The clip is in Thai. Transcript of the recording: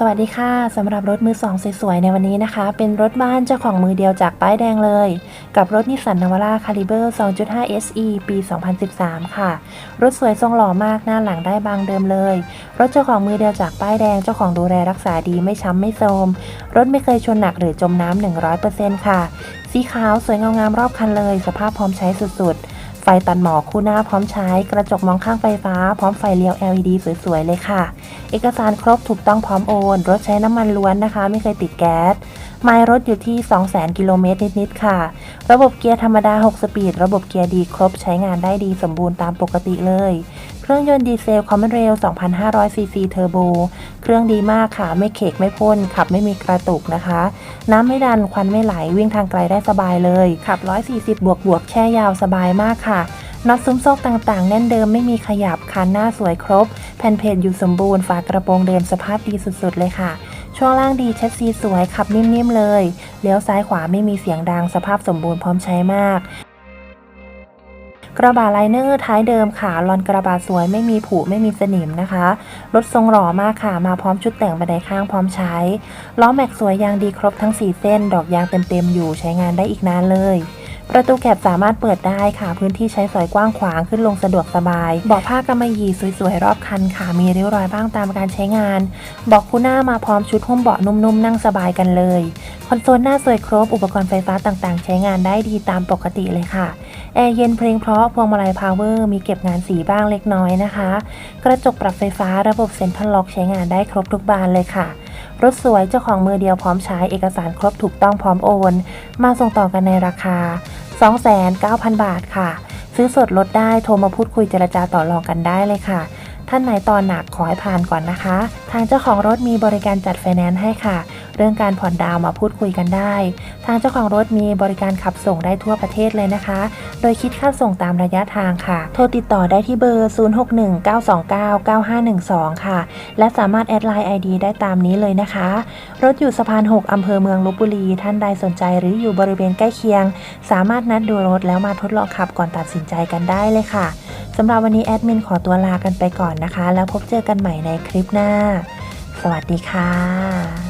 สวัสดีค่ะสำหรับรถมือสองสวยๆในวันนี้นะคะ เป็นรถบ้านเจ้าของมือเดียวจากป้ายแดงเลย กับรถนิสสันนาวาร่าคาลิเบอร์ 2.5 SE ปี 2013 ค่ะ รถสวยทรงหล่อมากหน้าหลังได้บางเดิมเลย รถเจ้าของมือเดียวจากป้ายแดงเจ้าของดูแลรักษาดีไม่ช้ำไม่โทรมรถไม่เคยชนหนักหรือจมน้ำ100%ค่ะ สีขาวสวยเงางามรอบคันเลย สภาพพร้อมใช้สุดๆ ไฟตัดหมอกคู่หน้าพร้อมใช้กระจกมองข้างไฟฟ้า พร้อมไฟเลี้ยว LED สวยๆ เลยค่ะ เอกสารครบถูกต้องพร้อมโอน รถใช้น้ำมันล้วนนะคะ ไม่เคยติดแก๊สไมล์รถอยู่ที่ 200,000 กิโลเมตรนิด ๆ ค่ะ ระบบเกียร์ธรรมดา 6 สปีด ระบบเกียร์ดีครบใช้งานได้ดีสมบูรณ์ตามปกติเลย เครื่องยนต์ดีเซลคอมมอนเรล2,500 ซีซีเทอร์โบ เครื่องดีมากค่ะ ไม่เขกไม่พ่น ขับไม่มีกระตุกนะคะ น้ำไม่ดัน ควันไม่ไหล วิ่งทางไกลได้สบายเลย ขับ 140 บวกบวกแช่ยาวสบายมากค่ะน็อตซุ้มโซ่ต่างๆ แน่นเดิมไม่มีขยับคันหน้าสวยครบ แผ่นเพจอยู่สมบูรณ์ ฝากระโปรงเดิมสภาพดีสุดๆ เลยค่ะ ช่วงล่างดีแชสซีสวยขับนิ่มๆเลย เลี้ยวซ้ายขวาไม่มีเสียงดังสภาพสมบูรณ์พร้อมใช้มาก กระบะไลเนอร์ท้ายเดิมค่ะลอนกระบะสวยไม่มีผุไม่มีสนิมนะคะ รถทรงหล่อมากค่ะ มาพร้อมชุดแต่งบันไดข้างพร้อมใช้ ล้อแม็กสวยยางดีครบทั้ง 4 เส้น ดอกยางเต็มๆอยู่ใช้งานได้อีกนานเลยประตูแคบสามารถเปิดได้ค่ะ พื้นที่ใช้สอยกว้างขวางขึ้นลงสะดวกสบาย เบาะผ้ากำมะหยี่สวยๆ รอบคันค่ะมีริ้วรอยบ้างตามการใช้งานเบาะคู่หน้ามาพร้อมชุดหุ้มเบาะนุ่มๆ นั่งสบายกันเลย คอนโซลหน้าสวยครบ อุปกรณ์ไฟฟ้าต่างๆ ใช้งานได้ดีตามปกติเลยค่ะ แอร์เย็นเพลงเพราะพวงมาลัยพาวเวอร์มีเก็บงานสีบ้างเล็กน้อยนะคะ กระจกปรับไฟฟ้าระบบเซ็นทรัลล็อกใช้งานได้ครบทุกบานเลยค่ะ รถสวยเจ้าของมือเดียวพร้อมใช้เอกสารครบถูกต้องพร้อมโอน มาส่งต่อกันในราคา 29,000บาทค่ะ ซื้อสดลดได้โทรมาพูดคุยเจรจาต่อรองกันได้เลยค่ะ ท่านไหนตอนหนักขอให้ผ่านก่อนนะคะทางเจ้าของรถมีบริการจัดไฟแนนซ์ให้ค่ะ เรื่องการผ่อนดาวมาพูดคุยกันได้ ทางเจ้าของรถมีบริการขับส่งได้ทั่วประเทศเลยนะคะ โดยคิดค่าส่งตามระยะทางค่ะ โทรติดต่อได้ที่เบอร์ 0619299512 ค่ะ และสามารถแอดไลน์ ID ได้ตามนี้เลยนะคะ รถอยู่สะพาน 6 อำเภอเมืองลบบุรี ท่านใดสนใจหรืออยู่บริเวณใกล้เคียง สามารถนัดดูรถแล้วมาทดลองขับก่อนตัดสินใจกันได้เลยค่ะสำหรับวันนี้แอดมินขอตัวลากันไปก่อนนะคะ แล้วพบเจอกันใหม่ในคลิปหน้า สวัสดีค่ะ